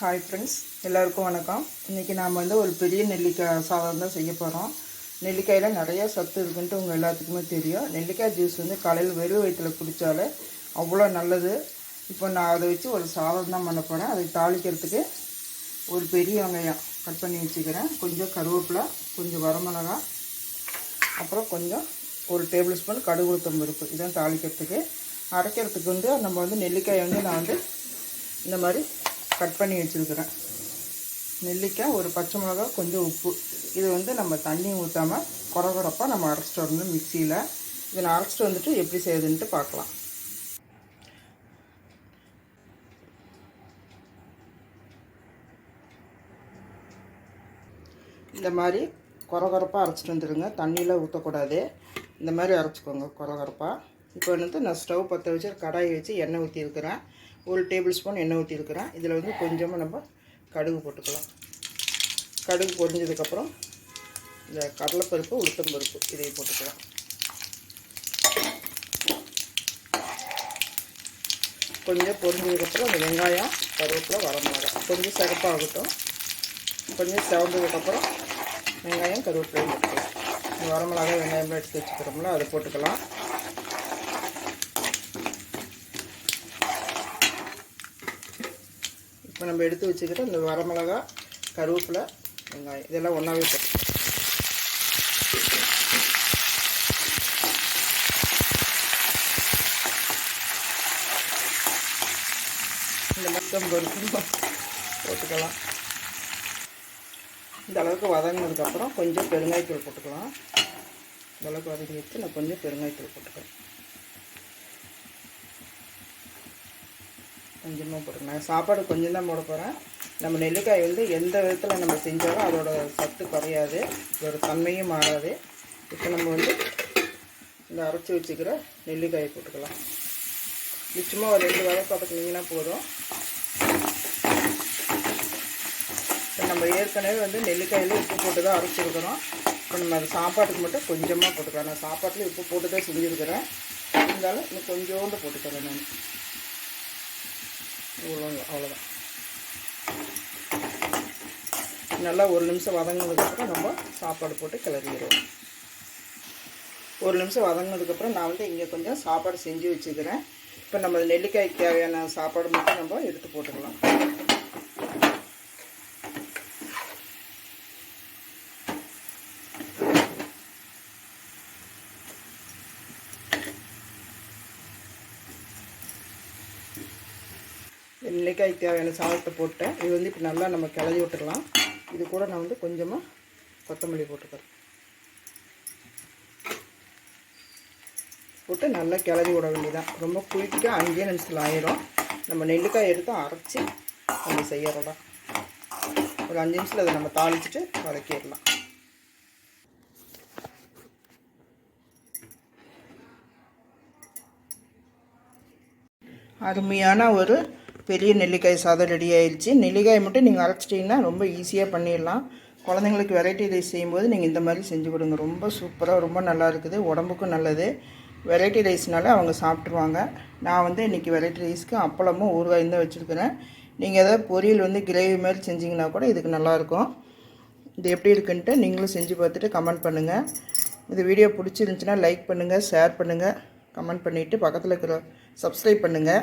Hi friends எல்லாருக்கும் வணக்கம். இன்றைக்கி நாம் வந்து ஒரு பெரிய நெல்லிக்காய் சாதம் தான் செய்ய போகிறோம் நெல்லிக்காயில் நிறையா சத்து இருக்குன்ட்டு உங்கள் எல்லாத்துக்குமே தெரியும். நெல்லிக்காய் ஜூஸ் வந்து காலையில் வெறும் வயிற்றில் குடித்தாலே அவ்வளோ நல்லது. இப்போ நான் அதை வச்சு ஒரு சாதம் தான் பண்ண போகிறேன் அதை தாளிக்கிறதுக்கு ஒரு பெரிய வெங்காயம் கட் பண்ணி வச்சுக்கிறேன். கொஞ்சம் கருவேப்பிலை கொஞ்சம் வரமிளகா அப்புறம் கொஞ்சம் ஒரு டேபிள் ஸ்பூன் கடுகு உளுத்தம் பருப்பு. இதான் தாளிக்கிறதுக்கு அரைக்கிறதுக்கு வந்து நம்ம வந்து நெல்லிக்காயை வந்து நான் வந்து இந்த மாதிரி கட் பண்ணி வச்சுருக்கிறேன். நெல்லிக்காய் ஒரு பச்சை மிளகா கொஞ்சம் உப்பு. இது வந்து நம்ம தண்ணி ஊற்றாமல் குறகுறப்பாக நம்ம அரைச்சிட்டு வரணும் மிக்சியில். இதை நான் அரைச்சிட்டு வந்துட்டு எப்படி செய்யுதுன்ட்டு பார்க்கலாம். இந்த மாதிரி குறகுறப்பாக அரைச்சிட்டு வந்துடுங்க தண்ணியில் ஊற்றக்கூடாது இந்த மாதிரி அரைச்சிக்கோங்க குறகுறப்பாக இப்போ வந்து நான் ஸ்டவ் பற்ற வச்சு கடாயை வச்சு எண்ணெய் ஊற்றிருக்கிறேன் ஒரு டேபிள் ஸ்பூன் எண்ணெய் ஊற்றிருக்கிறேன் இதில் வந்து கொஞ்சமாக நம்ம கடுகு போட்டுக்கலாம். கடுகு பொரிஞ்சதுக்கப்புறம் இந்த கடலைப்பருப்பு உளுத்தம் பருப்பு போட்டுக்கலாம். கொஞ்சம் பொரிஞ்சதுக்கப்புறம் அந்த வெங்காயம் கருவேப்பிலை வரமிளகா. கொஞ்சம் சிறப்பாகட்டும் கொஞ்சம் சிவந்ததுக்கப்புறம் வெங்காயம் கருவேப்பிலையும் போட்டுக்கலாம். இந்த வெங்காயம் எடுத்து வச்சுக்கிறோம்ல அதை போட்டுக்கலாம். இப்போ நம்ம எடுத்து வச்சுக்கிட்டு இந்த வரமிளகா கருவேப்பிலை வெங்காயம் இதெல்லாம் ஒன்றாவே போட்டு. இந்த மொத்தம் பொறுப்பு போட்டுக்கலாம். இந்த அளவுக்கு வதங்கினதுக்கப்புறம் கொஞ்சம் பெருங்காயத்தூள் போட்டுக்கலாம். இந்த அளவுக்கு வதங்கி வச்சு நான் கொஞ்சம் பெருங்காயத்தூள் போட்டுக்கிறேன். கொஞ்சமாக போட்டுக்கலாம் சாப்பாடு கொஞ்சம் தான் போட போகிறேன் நம்ம நெல்லிக்காய் வந்து எந்த விதத்தில் நம்ம செஞ்சாலும் அதோட சத்து குறையாது. அதோட தன்மையும் மாறாது. இப்போ நம்ம வந்து இந்த அரைச்சி வச்சுக்கிற நெல்லிக்காயை போட்டுக்கலாம். நிச்சயமாக ஒரு ரெண்டு வகை பார்த்துக்கிட்டிங்கன்னா போதும். இப்போ நம்ம ஏற்கனவே வந்து நெல்லிக்காயில் உப்பு போட்டு தான் அரைச்சிருக்கிறோம் இப்போ நம்ம அது சாப்பாட்டுக்கு மட்டும் கொஞ்சமாக போட்டுக்கலாம். நான் சாப்பாட்டில் உப்பு போட்டு தான் செஞ்சுருக்கிறேன். இருந்தாலும் இன்னும் கொஞ்சோண்டு போட்டுக்கிறேன் நான். இவ்வளோ அவ்வளோதான் நல்லா ஒரு நிமிஷம் வதங்கினதுக்கப்புறம் நம்ம சாப்பாடு போட்டு கிளறிடுவோம். ஒரு நிமிஷம் வதங்கினதுக்கப்புறம் நான் வந்து இங்கே கொஞ்சம் சாப்பாடு செஞ்சு வச்சுக்கிறேன். இப்போ நம்ம நெல்லிக்காய்க்கு தேவையான சாப்பாடு மட்டும் நம்ம எடுத்து போட்டுக்கலாம். நெல்லிக்காய் தேவையான சாதத்தை போட்டேன். இது வந்து இப்போ நல்லா நம்ம கிளறி விட்டுடலாம். இது கூட நான் வந்து கொஞ்சமாக கொத்தமல்லி போட்டுக்கிறேன். போட்டு நல்லா கிளறி விட வேண்டியதான் ரொம்ப குயிக்காக அஞ்சே நிமிஷத்தில் ஆயிரும். நம்ம நெல்லிக்காய் எடுத்து அரைச்சி நம்ம செய்யறதான் ஒரு அஞ்சு நிமிஷத்தில் அதை நம்ம தாளிச்சிட்டு வதக்கிடலாம். அருமையான ஒரு பெரிய நெல்லிக்காய் சாதம் ரெடி ஆயிடுச்சு நெல்லிக்காய் மட்டும் நீங்கள் அரைச்சிட்டிங்கன்னா ரொம்ப ஈஸியாக பண்ணிடலாம். குழந்தைங்களுக்கு வெரைட்டி ரைஸ் செய்யும்போது நீங்கள் இந்த மாதிரி செஞ்சு கொடுங்க. ரொம்ப சூப்பராக ரொம்ப நல்லா இருக்குது. உடம்புக்கும் நல்லது. வெரைட்டி ரைஸ்னால அவங்க சாப்பிட்ருவாங்க நான் வந்து இன்றைக்கி வெரைட்டி ரைஸ்க்கு அப்பளமும் ஊறுகாயும் தான் வச்சுருக்கிறேன். நீங்கள் எதாவது பொரியல் வந்து கிரேவி மாதிரி செஞ்சிங்கன்னா கூட இதுக்கு நல்லாயிருக்கும் இது எப்படி இருக்குன்ட்டு நீங்களும் செஞ்சு பார்த்துட்டு கமெண்ட் பண்ணுங்கள் இந்த வீடியோ பிடிச்சிருந்துச்சின்னா லைக் பண்ணுங்கள் ஷேர் பண்ணுங்கள் கமெண்ட் பண்ணிவிட்டு பக்கத்தில் இருக்கிற சப்ஸ்கிரைப் பண்ணுங்கள்